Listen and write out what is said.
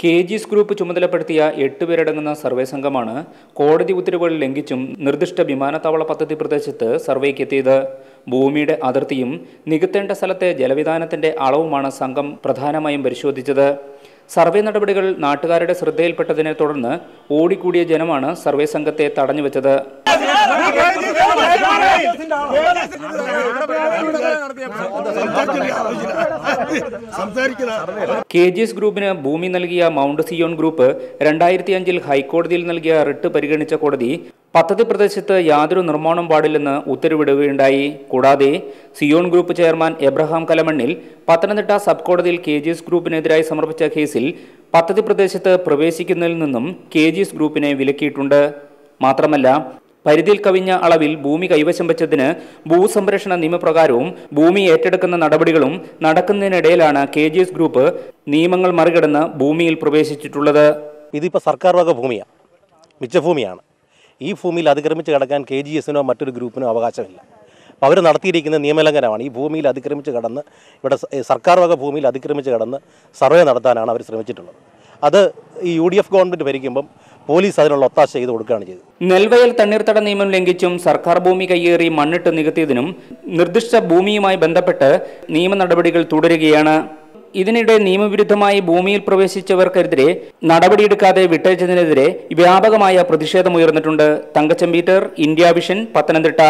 K ജിസ് group ചുമതലപ്പെടുത്തിയ എട്ട് പേരടങ്ങുന്ന survey സംഘമാണ് കോടതി ഉത്തരവുകൾ ലംഘിച്ചും നിർദ്ദിഷ്ട വിമാനത്താവള പദ്ധതി പ്രദേശത്ത് സർവേക്ക് എത്തിയത് ഭൂമിയുടെ അതിർത്തിയും നികത്തേണ്ട സ്ഥലത്തെ ജലവിധാനത്തിന്റെ അളവുമാണ് സംഘം പ്രധാനമായും പരിശോധിച്ചത്. സർവേ നടപടികൾ നാട്ടുകാരുടെ ശ്രദ്ധയിൽപ്പെട്ടതിനെ തുടർന്ന് ഓടിക്കൂടിയ ജനമാണ് സർവേ സംഘത്തെ തടഞ്ഞുവെച്ചത്. കെ ജി എസ് ഗ്രൂപ്പിന് ഭൂമി നൽകിയ മൗണ്ട് സിയോൺ ഗ്രൂപ്പ് രണ്ടായിരത്തി അഞ്ചിൽ ഹൈക്കോടതിയിൽ നൽകിയ റിട്ട് പരിഗണിച്ച കോടതി പദ്ധതി പ്രദേശത്ത് യാതൊരു നിർമ്മാണം പാടില്ലെന്ന് ഉത്തരവിടുകയുണ്ടായി. കൂടാതെ Zion group chairman Abraham Kalamannil Pathanamthitta sub കോടതിയിൽ കെ ജി എസ് ഗ്രൂപ്പിനെതിരായി സമർപ്പിച്ച കേസിൽ പദ്ധതി പ്രദേശത്ത് പ്രവേശിക്കുന്നതിൽ നിന്നും കെ ജി എസ് ഗ്രൂപ്പിനെ വിലക്കിയിട്ടുണ്ട്. മാത്രമല്ല പരിധിയിൽ കവിഞ്ഞ അളവിൽ ഭൂമി കൈവശം വെച്ചതിന് ഭൂസംരക്ഷണ നിയമപ്രകാരവും ഭൂമി ഏറ്റെടുക്കുന്ന നടപടികളും നടക്കുന്നതിനിടയിലാണ് കെ ജി എസ് ഗ്രൂപ്പ് നിയമങ്ങൾ മറികടന്ന് ഭൂമിയിൽ പ്രവേശിച്ചിട്ടുള്ളത്. ഇതിപ്പോൾ സർക്കാർ വക ഭൂമിയാണ്. മിച്ചഭൂമിയാണ് ഈ ഭൂമിയിൽ അതിക്രമിച്ച് കിടക്കാൻ കെ ജി എസിനോ മറ്റൊരു ഗ്രൂപ്പിനോ അവകാശമില്ല. അപ്പോൾ അവർ നടത്തിയിരിക്കുന്ന നിയമലംഘനമാണ്. ഈ ഭൂമിയിൽ അതിക്രമിച്ച് കടന്ന് ഇവിടെ സർക്കാർ വക ഭൂമിയിൽ അതിക്രമിച്ച് കടന്ന് സർവേ നടത്താനാണ് അവർ ശ്രമിച്ചിട്ടുള്ളത്. അത് ഈ യു ഡി എഫ് ഗവൺമെന്റ് ഭരിക്കുമ്പം പോലീസ് അതിനുള്ള ഒത്താശ ചെയ്ത് കൊടുക്കുകയാണ് ചെയ്തത്. നെൽവയൽ തണ്ണീർത്തട നിയമം ലംഘിച്ചും സർക്കാർ ഭൂമി കയ്യേറി മണ്ണിട്ട് നികത്തിയതിനും നിർദ്ദിഷ്ട ഭൂമിയുമായി ബന്ധപ്പെട്ട് നിയമ നടപടികൾ തുടരുകയാണ്. ഇതിനിടെ നിയമവിരുദ്ധമായി ഭൂമിയിൽ പ്രവേശിച്ചവർക്കെതിരെ നടപടിയെടുക്കാതെ വിട്ടയച്ചതിനെതിരെ വ്യാപകമായ പ്രതിഷേധമുയർന്നിട്ടുണ്ട്. Thankachan Peter India vision Pathanamthitta.